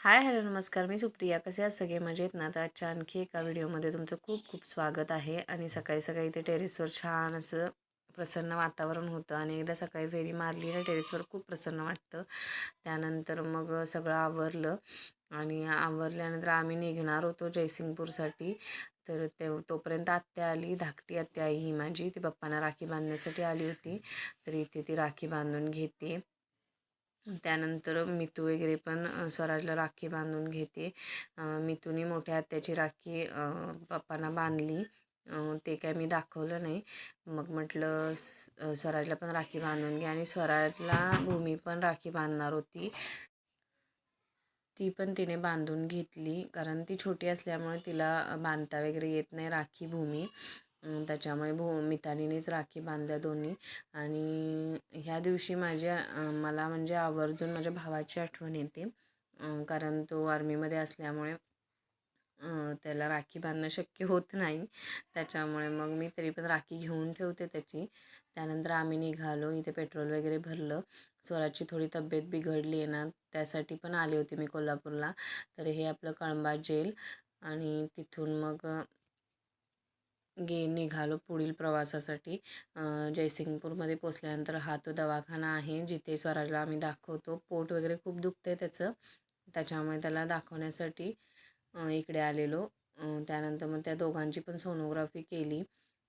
Hi hello नमस्कार. मी सुप्रिया. कसे आहात सगळे? मजेत ना? तर आजच्या आणखी एका व्हिडिओमध्ये तुमचं खूप खूप स्वागत आहे. आणि सकाळी सकाळी इथे टेरेसवर छान असं प्रसन्न वातावरण होतं. आणि एकदा सकाळी फेरी मारली ना टेरेसवर खूप प्रसन्न वाटतं. त्यानंतर मग सगळं आवरलं. आणि आवरल्यानंतर आम्ही निघणार होतो जयसिंगपूरसाठी. तर ते तोपर्यंत आत्या आली. धाकटी आत्या आई ही माझी. ती पप्पांना राखी बांधण्यासाठी आली होती. तर इथे ती राखी बांधून घेते. त्यानंतर मितू वगैरे पण स्वराजला राखी बांधून घेते. मितूने मितूनी मोठ्या आत्याची राखी पप्पांना बांधली. ते काय मी दाखवलं नाही. मग म्हटलं स्वराजला पण राखी बांधून घे. आणि स्वराजला भूमी पण राखी बांधणार होती. ती पण तिने बांधून घेतली. कारण ती छोटी असल्यामुळे तिला बांधता वगैरे येत नाही राखी भूमी. त्याच्यामुळे भो मितालीनेच राखी बांधल्या दोन्ही. आणि ह्या दिवशी माझ्या मला म्हणजे आवर्जून माझ्या भावाची आठवण येते. कारण तो आर्मीमध्ये असल्यामुळे त्याला राखी बांधणं शक्य होत नाही. त्याच्यामुळे मग मी तरी पण राखी घेऊन ठेवते त्याची. त्यानंतर आम्ही निघालो इथे पेट्रोल वगैरे भरलं. स्वराची थोडी तब्येत बिघडली आहे ना त्यासाठी पण आले होते मी कोल्हापूरला. तर हे आपलं कळंबा जेल. आणि तिथून मग गे निघालो पुढील प्रवासासाठी. जयसिंगपूरमध्ये पोचल्यानंतर हा तो दवाखाना आहे जिथे स्वराजला आम्ही दाखवतो. पोट वगैरे खूप दुखतं आहे त्याचं. त्याच्यामुळे त्याला दाखवण्यासाठी इकडे आलेलो. त्यानंतर मग त्या दोघांची पण सोनोग्राफी केली.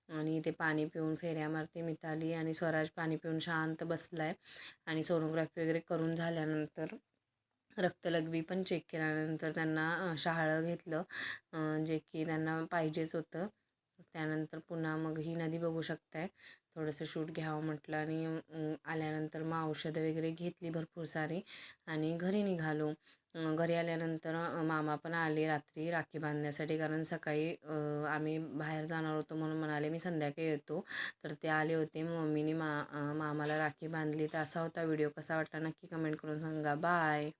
आणि ते पाणी पिऊन फेऱ्या मारते मिताली आणि स्वराज पाणी पिऊन शांत बसला आहे आणि सोनोग्राफी वगैरे करून झाल्यानंतर रक्तलघवी पण चेक केल्यानंतर त्यांना शहाळं घेतलं. जे की त्यांना पाहिजेच होतं. त्यानंतर पुन्हा मग ही नदी बघू शकताय. थोडंसं शूट घ्यावं म्हटलं आणि आल्यानंतर मग औषधं वगैरे घेतली भरपूर सारी आणि घरी निघालो. घरी आल्यानंतर मामा पण आले रात्री राखी बांधण्यासाठी कारण सकाळी आम्ही बाहेर जाणार होतो म्हणून म्हणाले मी संध्याकाळी येतो. तर ते आले होते. मम्मीने मा मामाला राखी बांधली. तर असा होता व्हिडिओ. कसा वाटला नक्की कमेंट करून सांगा. बाय.